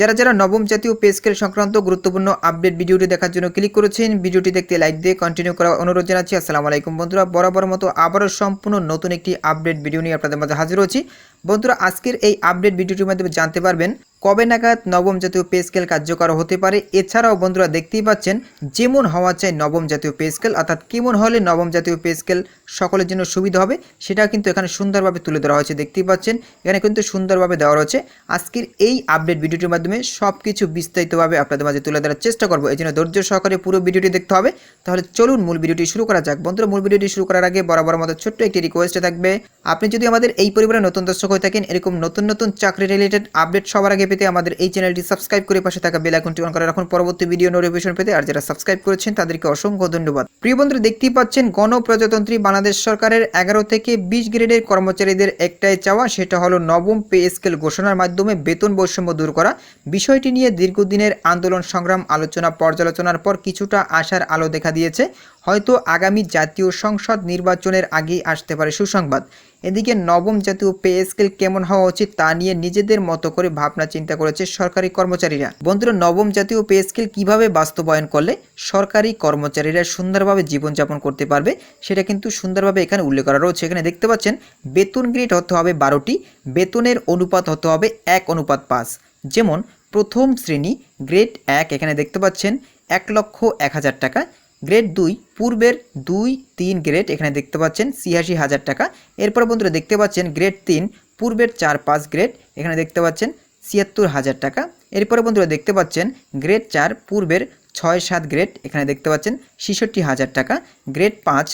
যারা যারা নবম জাতীয় পে স্কেল সংক্রান্ত গুরুত্বপূর্ণ আপডেট ভিডিওটি দেখার জন্য ক্লিক করেছেন, ভিডিওটি দেখতে লাইক দিয়ে কন্টিনিউ করার অনুরোধ জানাচ্ছি। আসসালামু আলাইকুম বন্ধুরা, বরাবর মতো আবারও সম্পূর্ণ নতুন একটি আপডেট ভিডিও নিয়ে আপনাদের মাঝে হাজির হচ্ছি বন্ধুরা, আজকের এই আপডেট ভিডিওটির মাধ্যমে জানতে পারবেন কবে নাগাদ নবম জাতীয় পে স্কেল কার্যকর হতে পারে? এছাড়াও বন্ধুরা দেখতেই পাচ্ছেন, যেমন হওয়া চাই নবম জাতীয় পে স্কেল, অর্থাৎ কেমন হলে নবম জাতীয় পে স্কেল সকলের জন্য সুবিধা হবে সেটা কিন্তু এখানে সুন্দরভাবে তুলে ধরা হয়েছে। দেখতেই পাচ্ছেন, এখানে কিন্তু সুন্দরভাবে দেওয়া রয়েছে। আজকের এই আপডেট ভিডিওটির মাধ্যমে সব কিছু বিস্তারিতভাবে আপনাদের মাঝে তুলে ধরার চেষ্টা করব। এই জন্য ধৈর্য সহকারে পুরো ভিডিওটি দেখতে হবে। তাহলে চলুন মূল ভিডিওটি শুরু করা যাক। বন্ধুরা, মূল ভিডিওটি শুরু করার আগে বরাবর মতো ছোট্ট একটি রিকোয়েস্ট থাকবে। আপনি যদি আমাদের এই পরিবারে নতুন দর্শক হয়ে থাকেন, এরকম নতুন নতুন চাকরি রিলেটেড আপডেট সবার আগে পেতে আমাদের এই চ্যানেলটি সাবস্ক্রাইব করে পাশে থাকা বেল আইকনটি অন করে রাখুন। পরবর্তী ভিডিও নোটিফিকেশন পেতে আর যারা সাবস্ক্রাইব করেছেন, তাদেরকে অসংখ্য ধন্যবাদ। প্রিয় বন্ধুরা, দেখতেই পাচ্ছেন গণপ্রজাতন্ত্রী বাংলাদেশ সরকারের এগারো থেকে বিশ গ্রেডের কর্মচারীদের একটাই চাওয়া, সেটা হলো নবম পে স্কেল ঘোষণার মাধ্যমে বেতন বৈষম্য দূর করা। বিষয়টি নিয়ে দীর্ঘদিনের আন্দোলন সংগ্রাম, আলোচনা, পর্যালোচনার পর কিছুটা আশার আলো দেখা দিয়েছে। হয়তো আগামী জাতীয় সংসদ নির্বাচনের আগেই আসতে পারে সুসংবাদ। এদিকে নবম জাতীয় পে স্কেল কেমন হওয়া উচিত তা নিয়ে নিজেদের মতো করে ভাবনা চিন্তা করেছে সরকারি কর্মচারীরা। বন্ধুরা, নবম জাতীয় পে স্কেল কীভাবে বাস্তবায়ন করলে সরকারি কর্মচারীরা সুন্দরভাবে জীবনযাপন করতে পারবে, সেটা কিন্তু সুন্দরভাবে এখানে উল্লেখ করা রয়েছে। এখানে দেখতে পাচ্ছেন, বেতন গ্রেড হতে হবে বারোটি, বেতনের অনুপাত হতে হবে এক অনুপাত পাঁচ। যেমন, প্রথম শ্রেণি গ্রেড এক, এখানে দেখতে পাচ্ছেন, এক লক্ষ এক হাজার টাকা গ্রেড দুই, পূর্বের দুই, তিন গ্রেড এখানে দেখতে পাচ্ছেন ছিয়াশি হাজার টাকা। এরপর বন্ধুরা দেখতে পাচ্ছেন গ্রেড তিন, পূর্বের চার, পাঁচ গ্রেড এখানে দেখতে পাচ্ছেন ছিয়াত্তর হাজার টাকা। এরপরে বন্ধুরা দেখতে পাচ্ছেন গ্রেড চার, পূর্বের ছয়, সাত গ্রেড এখানে দেখতে পাচ্ছেন ছেষট্টি হাজার টাকা। গ্রেড পাঁচ,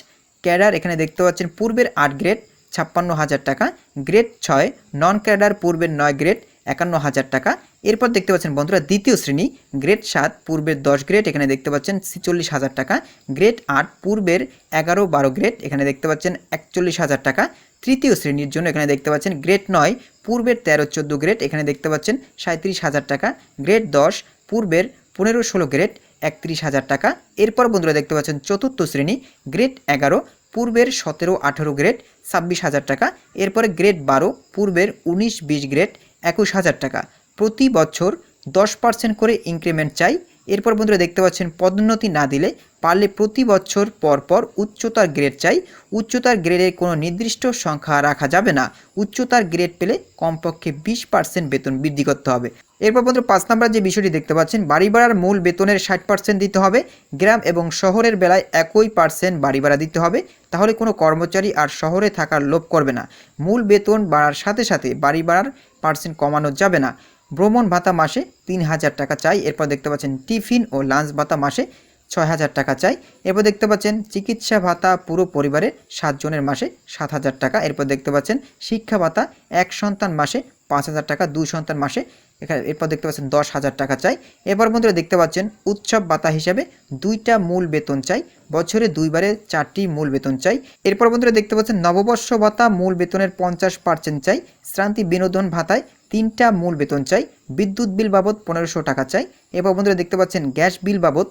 ক্যাডার এখানে দেখতে পাচ্ছেন পূর্বের আট গ্রেড ছাপ্পান্ন হাজার টাকা। গ্রেড ছয় নন ক্যাডার পূর্বের নয় গ্রেড একান্ন হাজার টাকা। এরপর দেখতে পাচ্ছেন বন্ধুরা, দ্বিতীয় শ্রেণি গ্রেড সাত, পূর্বের দশ গ্রেড এখানে দেখতে পাচ্ছেন ছিচল্লিশ হাজার টাকা। গ্রেড আট, পূর্বের এগারো, বারো গ্রেড এখানে দেখতে পাচ্ছেন একচল্লিশ হাজার টাকা। তৃতীয় শ্রেণির জন্য এখানে দেখতে পাচ্ছেন গ্রেড নয়, পূর্বের তেরো, চোদ্দ গ্রেড এখানে দেখতে পাচ্ছেন সাঁত্রিশ হাজার টাকা। গ্রেড দশ, পূর্বের পনেরো, ষোলো গ্রেড একত্রিশ হাজার টাকা। এরপর বন্ধুরা দেখতে পাচ্ছেন চতুর্থ শ্রেণি গ্রেড এগারো, পূর্বের সতেরো, আঠেরো গ্রেড ছাব্বিশ হাজার টাকা। এরপরে গ্রেড বারো, পূর্বের উনিশ, বিশ গ্রেড একুশ হাজার টাকা। প্রতি বছর দশ পার্সেন্ট করে ইনক্রিমেন্ট চাই। এরপর বন্ধুরা দেখতে পাচ্ছেন, পদোন্নতি না দিলে পারলে প্রতি বছর পর পর উচ্চতার গ্রেড চাই। উচ্চতার গ্রেডের কোনো নির্দিষ্ট সংখ্যা রাখা যাবে না। উচ্চতার গ্রেড পেলে কমপক্ষে বিশ পার্সেন্ট বেতন বৃদ্ধি করতে হবে। এরপর বন্ধু পাঁচ নম্বর যে বিষয়টি দেখতে পাচ্ছেন, বাড়ি ভাড়ার মূল বেতনের ষাট পার্সেন্ট দিতে হবে। গ্রাম এবং শহরের বেলায় একই পার্সেন্ট বাড়ি ভাড়া দিতে হবে। তাহলে কোনো কর্মচারী আর শহরে থাকার লোভ করবে না। মূল বেতন বাড়ার সাথে সাথে বাড়ি ভাড়ার পার্সেন্ট কমানো যাবে না। ভ্রমণ ভাতা মাসে তিন হাজার টাকা চাই। এরপর দেখতে পাচ্ছেন টিফিন ও লাঞ্চ ভাতা মাসে ছয় হাজার টাকা চাই। এরপর দেখতে পাচ্ছেন চিকিৎসা ভাতা পুরো পরিবারের সাতজনের মাসে সাত হাজার টাকা। এরপর দেখতে পাচ্ছেন শিক্ষা ভাতা এক সন্তান মাসে পাঁচ হাজার টাকা, দুই সন্তান মাসে। এখানে এরপর দেখতে পাচ্ছেন দশ হাজার টাকা চাই। এরপর বন্ধুরা দেখতে পাচ্ছেন, উৎসব ভাতা হিসাবে দুইটা মূল বেতন চাই। বছরে দুইবারে চারটি মূল বেতন চাই। এরপর বন্ধুরা দেখতে পাচ্ছেন, নববর্ষ ভাতা মূল বেতনের পঞ্চাশ পার্সেন্ট চাই। শ্রান্তি বিনোদন ভাতায় তিনটা মূল বেতন চাই। বিদ্যুৎ বিল বাবদ পনেরোশো টাকা চাই। এরপর বন্ধুরা দেখতে পাচ্ছেন, গ্যাস বিল বাবদ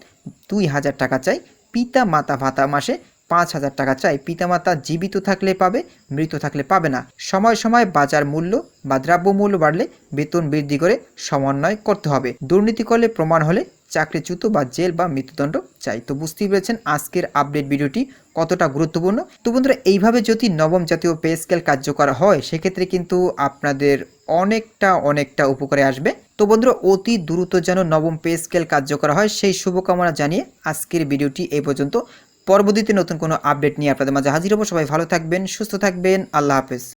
দুই হাজার টাকা চাই। পিতা মাতা ভাতা মাসে পাঁচ হাজার টাকা চাই। পিতামাতা জীবিত থাকলে পাবে, মৃত থাকলে পাবে না। সময় সময় বাজার মূল্য বা দ্রব্যমূল্য বাড়লে বেতন বৃদ্ধি করে সমন্বয় করতে হবে। দুর্নীতি করলে প্রমাণ হলে চাকরিচ্যুত বা জেল বা মৃত্যুদণ্ড চাই। তো বুঝতেই পেরেছেন আজকের আপডেট ভিডিওটি কতটা গুরুত্বপূর্ণ? তো বন্ধুরা, এইভাবে যদি নবম জাতীয় পে স্কেল কার্যকর হয়, সেক্ষেত্রে কিন্তু আপনাদের অনেকটা অনেকটা উপকারে আসবে। তো বন্ধুরা, অতি দ্রুত যেন নবম পে স্কেল কার্যকর হয়, সেই শুভকামনা জানিয়ে আজকের ভিডিওটি এই পর্যন্ত। পরবর্তীতে নতুন কোনো আপডেট নিয়ে আপনাদের মাঝে হাজির হব। সবাই ভালো থাকবেন, সুস্থ থাকবেন। আল্লাহ হাফেজ।